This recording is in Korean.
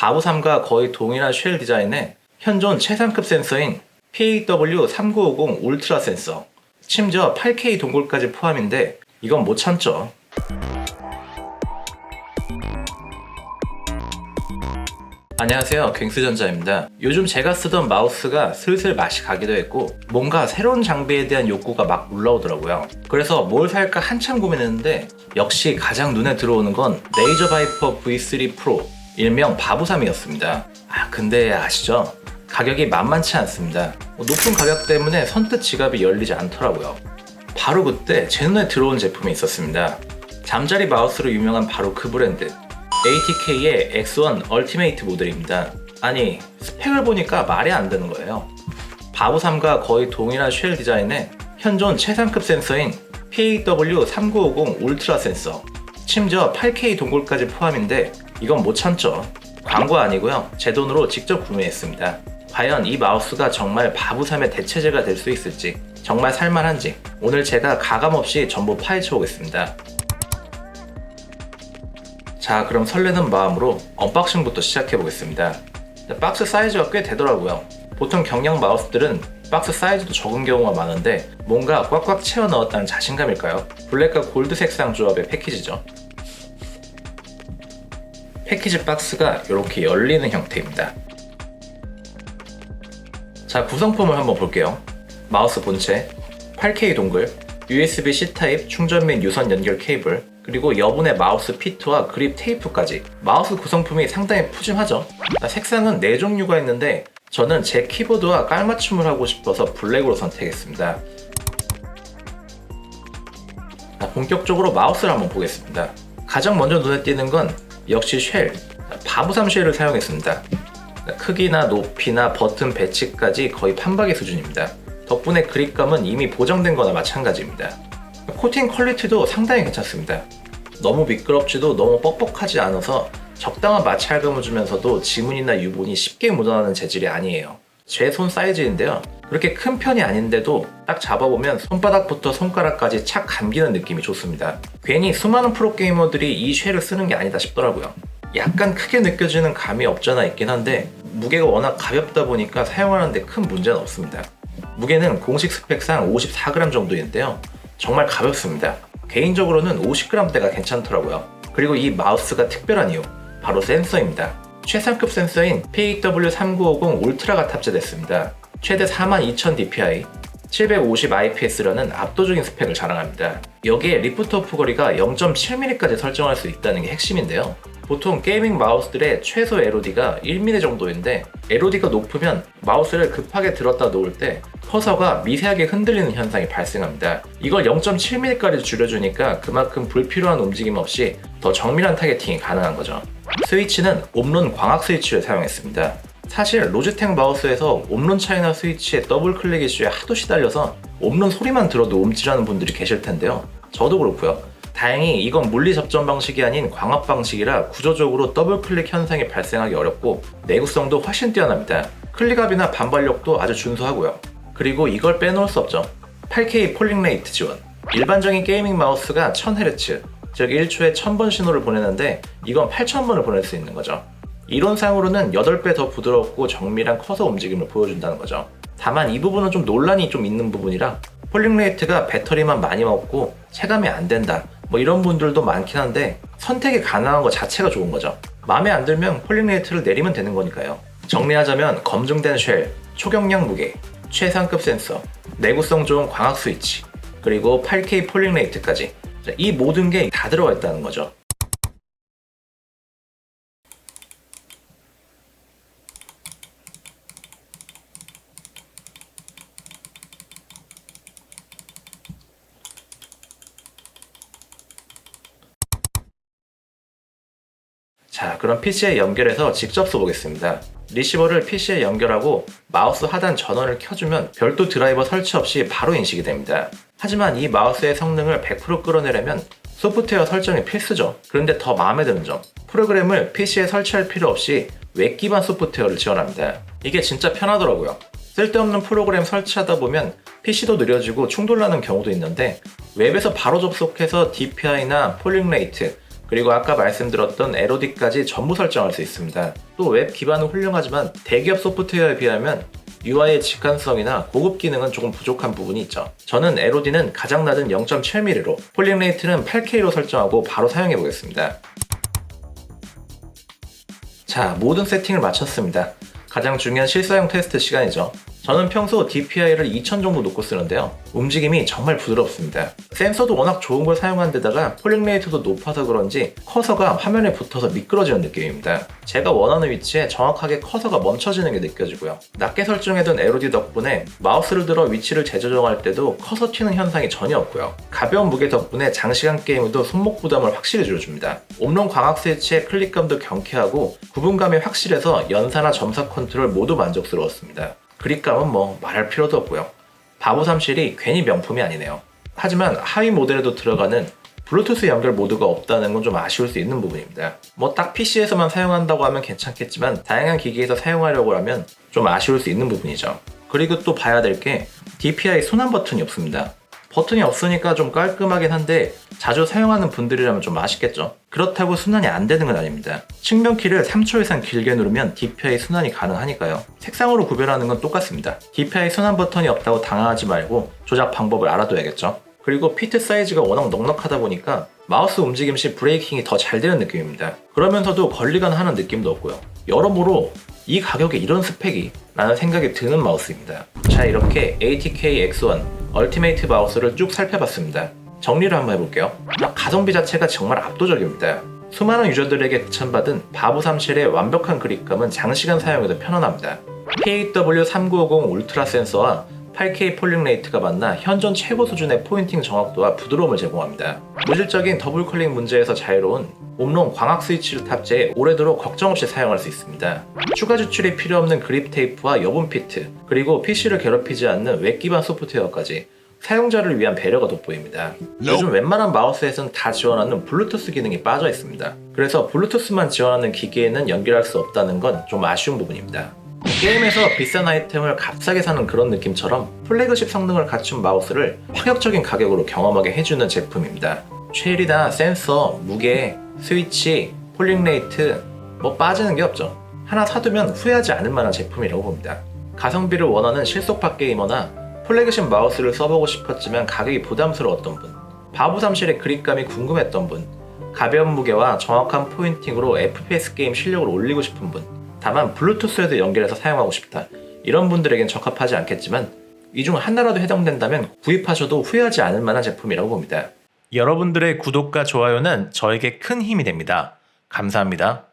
바보3과 거의 동일한 쉘 디자인에 현존 최상급 센서인 PAW3950 울트라 센서, 심지어 8K 동굴까지 포함인데 이건 못 참죠. 안녕하세요. 갱스전자입니다. 요즘 제가 쓰던 마우스가 슬슬 맛이 가기도 했고 뭔가 새로운 장비에 대한 욕구가 막 올라오더라고요. 그래서 뭘 살까 한참 고민했는데 역시 가장 눈에 들어오는 건 레이저 바이퍼 V3 프로 일명 바보삼이었습니다. 아 근데 아시죠? 가격이 만만치 않습니다. 높은 가격 때문에 선뜻 지갑이 열리지 않더라고요. 바로 그때 제 눈에 들어온 제품이 있었습니다. 잠자리 마우스로 유명한 바로 그 브랜드 ATK의 X1 얼티메이트 모델입니다. 아니 스펙을 보니까 말이 안 되는 거예요. 바보3과 거의 동일한 쉘 디자인에 현존 최상급 센서인 PAW3950 울트라 센서 심지어 8K 동굴까지 포함인데 이건 못 참죠. 광고 아니고요. 제 돈으로 직접 구매했습니다. 과연 이 마우스가 정말 바보3의 대체제가 될 수 있을지 정말 살만한지 오늘 제가 가감없이 전부 파헤쳐 보겠습니다. 자 그럼 설레는 마음으로 언박싱부터 시작해 보겠습니다 박스 사이즈가 꽤 되더라고요 보통 경량 마우스들은 박스 사이즈도 적은 경우가 많은데 뭔가 꽉꽉 채워 넣었다는 자신감일까요? 블랙과 골드 색상 조합의 패키지죠 패키지 박스가 이렇게 열리는 형태입니다. 자 구성품을 한번 볼게요. 마우스 본체 8K 동글 USB-C 타입 충전 및 유선 연결 케이블 그리고 여분의 마우스 피트와 그립 테이프까지. 마우스 구성품이 상당히 푸짐하죠? 아, 색상은 4종류가 있는데 저는 제 키보드와 깔맞춤을 하고 싶어서 블랙으로 선택했습니다. 자, 본격적으로 마우스를 한번 보겠습니다. 가장 먼저 눈에 띄는 건 역시 쉘 바보삼 쉘을 사용했습니다 크기나 높이나 버튼 배치까지 거의 판박이 수준입니다 덕분에 그립감은 이미 보정된 거나 마찬가지입니다 코팅 퀄리티도 상당히 괜찮습니다. 너무 미끄럽지도 너무 뻑뻑하지 않아서 적당한 마찰감을 주면서도 지문이나 유분이 쉽게 묻어나는 재질이 아니에요. 제 손 사이즈인데요. 그렇게 큰 편이 아닌데도 딱 잡아보면 손바닥부터 손가락까지 착 감기는 느낌이 좋습니다. 괜히 수많은 프로게이머들이 이 쉘을 쓰는 게 아니다 싶더라고요. 약간 크게 느껴지는 감이 없잖아 있긴 한데 무게가 워낙 가볍다 보니까 사용하는데 큰 문제는 없습니다. 무게는 공식 스펙상 54g 정도인데요. 정말 가볍습니다. 개인적으로는 50g대가 괜찮더라고요. 그리고 이 마우스가 특별한 이유, 바로 센서입니다. 최상급 센서인 PAW3950 울트라가 탑재됐습니다. 최대 42,000 dpi, 750 IPS라는 압도적인 스펙을 자랑합니다. 여기에 리프트 오프 거리가 0.7mm까지 설정할 수 있다는 게 핵심인데요. 보통 게이밍 마우스들의 최소 LOD가 1mm 정도인데 LOD가 높으면 마우스를 급하게 들었다 놓을 때 커서가 미세하게 흔들리는 현상이 발생합니다. 이걸 0.7mm까지 줄여주니까 그만큼 불필요한 움직임 없이 더 정밀한 타겟팅이 가능한 거죠. 스위치는 옴론 광학 스위치를 사용했습니다. 사실 로지텍 마우스에서 옴론 차이나 스위치의 더블 클릭 이슈에 하도 시달려서 옴론 소리만 들어도 움찔하는 분들이 계실 텐데요. 저도 그렇고요. 다행히 이건 물리 접점 방식이 아닌 광합 방식이라 구조적으로 더블 클릭 현상이 발생하기 어렵고 내구성도 훨씬 뛰어납니다. 클릭압이나 반발력도 아주 준수하고요. 그리고 이걸 빼놓을 수 없죠. 8K 폴링 레이트 지원. 일반적인 게이밍 마우스가 1000Hz, 즉 1초에 1000번 신호를 보내는데 이건 8000번을 보낼 수 있는 거죠. 이론상으로는 8배 더 부드럽고 정밀한 커서 움직임을 보여준다는 거죠. 다만 이 부분은 좀 논란이 좀 있는 부분이라 폴링 레이트가 배터리만 많이 먹고 체감이 안 된다. 뭐 이런 분들도 많긴 한데 선택이 가능한 것 자체가 좋은 거죠. 마음에 안 들면 폴링 레이트를 내리면 되는 거니까요. 정리하자면 검증된 쉘, 초경량 무게, 최상급 센서, 내구성 좋은 광학 스위치, 그리고 8K 폴링 레이트까지 이 모든 게 다 들어가 있다는 거죠. 자, 그럼 PC에 연결해서 직접 써보겠습니다. 리시버를 PC에 연결하고 마우스 하단 전원을 켜주면 별도 드라이버 설치 없이 바로 인식이 됩니다. 하지만 이 마우스의 성능을 100% 끌어내려면 소프트웨어 설정이 필수죠. 그런데 더 마음에 드는 점, 프로그램을 PC에 설치할 필요 없이 웹 기반 소프트웨어를 지원합니다. 이게 진짜 편하더라고요. 쓸데없는 프로그램 설치하다 보면 PC도 느려지고 충돌나는 경우도 있는데 웹에서 바로 접속해서 DPI나 폴링 레이트, 그리고 아까 말씀드렸던 LOD까지 전부 설정할 수 있습니다. 또 웹 기반은 훌륭하지만 대기업 소프트웨어에 비하면 UI의 직관성이나 고급 기능은 조금 부족한 부분이 있죠. 저는 LOD는 가장 낮은 0.7mm로 폴링 레이트는 8K로 설정하고 바로 사용해 보겠습니다. 자, 모든 세팅을 마쳤습니다. 가장 중요한 실사용 테스트 시간이죠. 저는 평소 DPI를 2000 정도 놓고 쓰는데요. 움직임이 정말 부드럽습니다. 센서도 워낙 좋은 걸 사용한 데다가 폴링 레이트도 높아서 그런지 커서가 화면에 붙어서 미끄러지는 느낌입니다. 제가 원하는 위치에 정확하게 커서가 멈춰지는 게 느껴지고요. 낮게 설정해둔 LOD 덕분에 마우스를 들어 위치를 재조정할 때도 커서 튀는 현상이 전혀 없고요. 가벼운 무게 덕분에 장시간 게임에도 손목 부담을 확실히 줄여줍니다. 옴론 광학 스위치의 클릭감도 경쾌하고 구분감이 확실해서 연사나 점사 컨트롤 모두 만족스러웠습니다. 그립감은 뭐 말할 필요도 없고요. 바보 삼실이 괜히 명품이 아니네요. 하지만 하위 모델에도 들어가는 블루투스 연결 모드가 없다는 건 좀 아쉬울 수 있는 부분입니다. 뭐 딱 PC에서만 사용한다고 하면 괜찮겠지만 다양한 기기에서 사용하려고 하면 좀 아쉬울 수 있는 부분이죠. 그리고 또 봐야 될 게 DPI 순환 버튼이 없습니다. 버튼이 없으니까 좀 깔끔하긴 한데 자주 사용하는 분들이라면 좀 아쉽겠죠. 그렇다고 순환이 안 되는 건 아닙니다. 측면키를 3초 이상 길게 누르면 DPI 순환이 가능하니까요. 색상으로 구별하는 건 똑같습니다. DPI 순환 버튼이 없다고 당황하지 말고 조작 방법을 알아둬야겠죠. 그리고 피트 사이즈가 워낙 넉넉하다 보니까 마우스 움직임 시 브레이킹이 더 잘 되는 느낌입니다. 그러면서도 걸리거나 하는 느낌도 없고요. 여러모로 이 가격에 이런 스펙이? 라는 생각이 드는 마우스입니다. 자 이렇게 ATK X1 얼티메이트 마우스를 쭉 살펴봤습니다. 정리를 한번 해볼게요. 아, 가성비 자체가 정말 압도적입니다. 수많은 유저들에게 추천받은 바보 삼실의 완벽한 그립감은 장시간 사용해도 편안합니다. PAW3950 울트라 센서와 8K 폴링 레이트가 만나 현존 최고 수준의 포인팅 정확도와 부드러움을 제공합니다. 무질적인 더블 컬링 문제에서 자유로운 옴롱 광학 스위치를 탑재해 오래도록 걱정 없이 사용할 수 있습니다. 추가 지출이 필요 없는 그립 테이프와 여분 피트, 그리고 PC를 괴롭히지 않는 웹 기반 소프트웨어까지 사용자를 위한 배려가 돋보입니다. 요즘 웬만한 마우스에선 다 지원하는 블루투스 기능이 빠져 있습니다. 그래서 블루투스만 지원하는 기기에는 연결할 수 없다는 건 좀 아쉬운 부분입니다. 게임에서 비싼 아이템을 값싸게 사는 그런 느낌처럼 플래그십 성능을 갖춘 마우스를 파격적인 가격으로 경험하게 해주는 제품입니다. 쉘이나 센서, 무게, 스위치, 폴링 레이트 뭐 빠지는 게 없죠. 하나 사두면 후회하지 않을 만한 제품이라고 봅니다. 가성비를 원하는 실속파 게이머나 플래그십 마우스를 써보고 싶었지만 가격이 부담스러웠던 분, 바보 삼실의 그립감이 궁금했던 분, 가벼운 무게와 정확한 포인팅으로 FPS 게임 실력을 올리고 싶은 분, 다만 블루투스에도 연결해서 사용하고 싶다. 이런 분들에겐 적합하지 않겠지만 이 중 하나라도 해당된다면 구입하셔도 후회하지 않을 만한 제품이라고 봅니다. 여러분들의 구독과 좋아요는 저에게 큰 힘이 됩니다. 감사합니다.